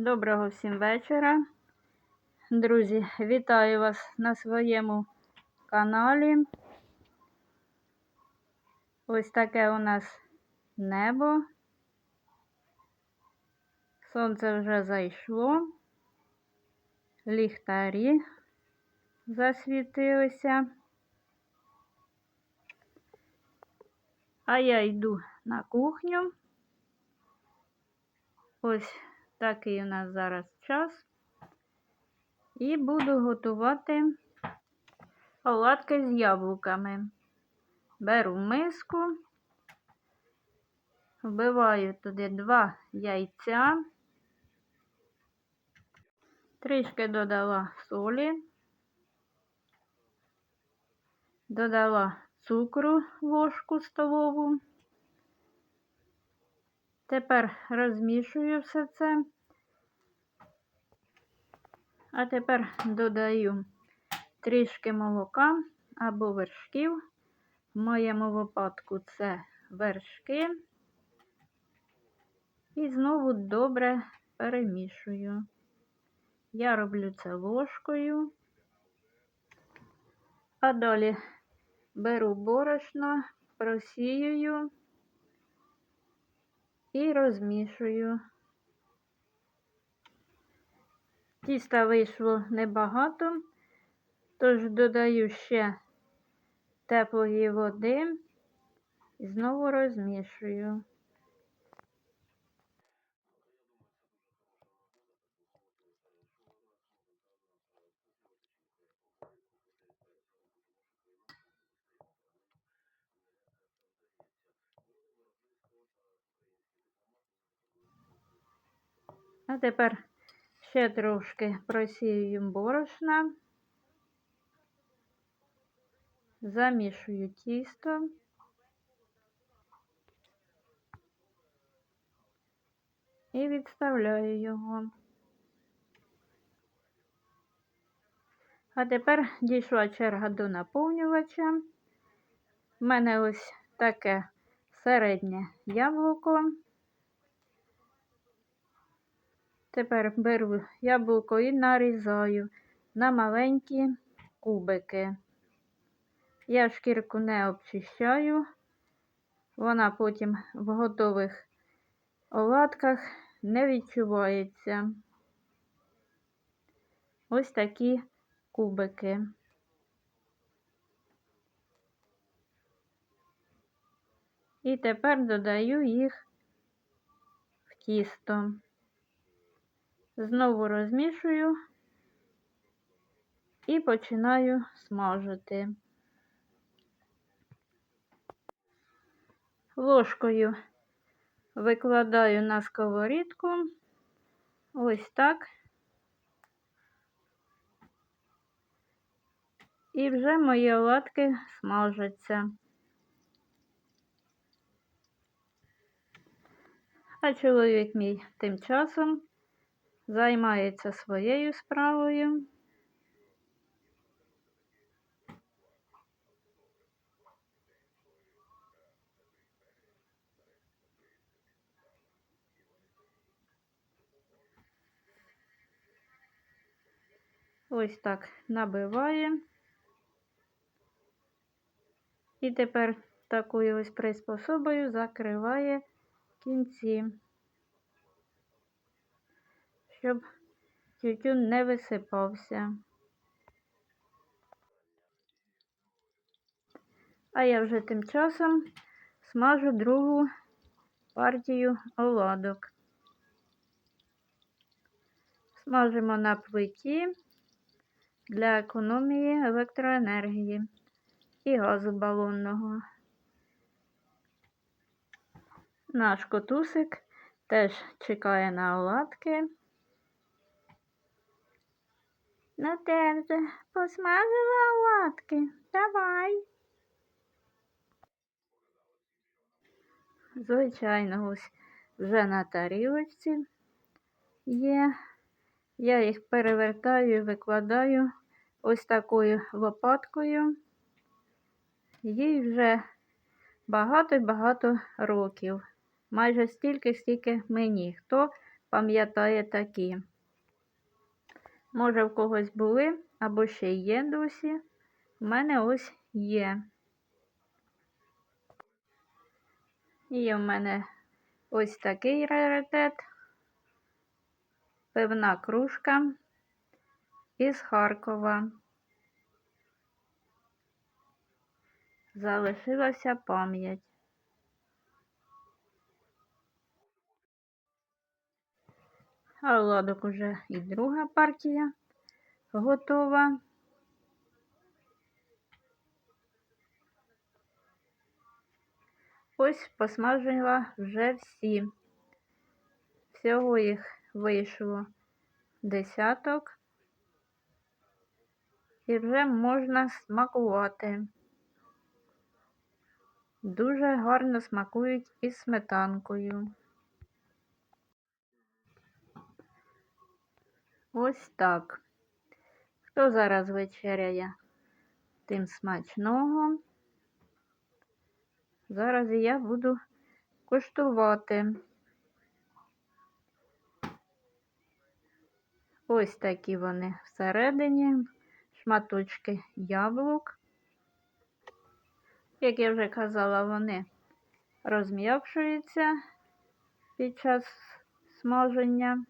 Доброго всім вечора. Друзі, вітаю вас на своєму каналі. Ось таке у нас небо. Сонце вже зайшло, ліхтарі засвітилися. А я йду на кухню. Ось такий у нас зараз час. І буду готувати оладки з яблуками. Беру миску, вбиваю туди два яйця, трішки додала солі, додала цукру ложку столову. Тепер розмішую все це. А тепер додаю трішки молока або вершків. В моєму випадку це вершки. І знову добре перемішую. Я роблю це ложкою. А далі беру борошно, просіюю і розмішую. Тіста вийшло небагато, тож додаю ще теплої води і знову розмішую. А тепер ще трошки просію борошна, замішую тісто. І відставляю його. А тепер дійшла черга до наповнювача. У мене ось таке середнє яблуко. Тепер беру яблуко і нарізаю на маленькі кубики. Я шкірку не обчищаю, вона потім в готових оладках не відчувається. Ось такі кубики. І тепер додаю їх в тісто. Знову розмішую і починаю смажити. Ложкою викладаю на сковорідку, ось так. І вже мої оладки смажаться. А чоловік мій тим часом займається своєю справою. Ось так набиває. І тепер такою ось приспособою закриває кінці щоб тютюн не висипався. А я вже тим часом смажу другу партію оладок. Смажимо на плиті для економії електроенергії і газу балонного. Наш котусик теж чекає на оладки. Ти вже посмажила оладки? Давай. Звичайно, ось вже на тарілочці є. Я їх перевертаю і викладаю ось такою лопаткою. Їй вже багато-багато років. Майже стільки, стільки мені. Хто пам'ятає такі. Може, в когось були або ще є досі. У мене ось є. Є в мене ось такий раритет. Пивна кружка із Харкова. Залишилася пам'ять. А ладок уже і друга партія готова. Ось посмажила вже всі. Всього їх вийшло десяток. І вже можна смакувати. Дуже гарно смакують із сметанкою. Ось так. Хто зараз вечеряє, тим смачного. Зараз я буду куштувати. Ось такі вони всередині, шматочки яблук. Як я вже казала, вони розм'якшуються під час смаження.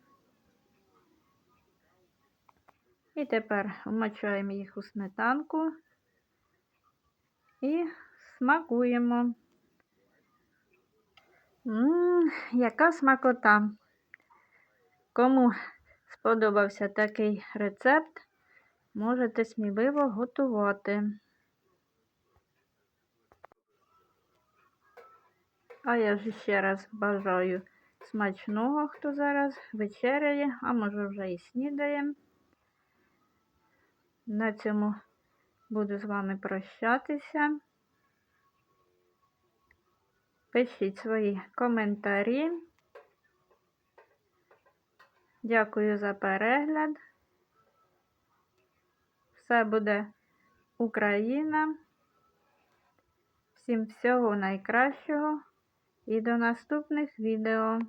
І тепер вмочаємо їх у сметанку і смакуємо. Ммм, яка смакота. Кому сподобався такий рецепт, можете сміливо готувати. А я ж ще раз бажаю смачного, хто зараз вечеряє, а може вже і снідає. На цьому буду з вами прощатися. Пишіть свої коментарі. Дякую за перегляд. Все буде Україна. Всім всього найкращого і до наступних відео.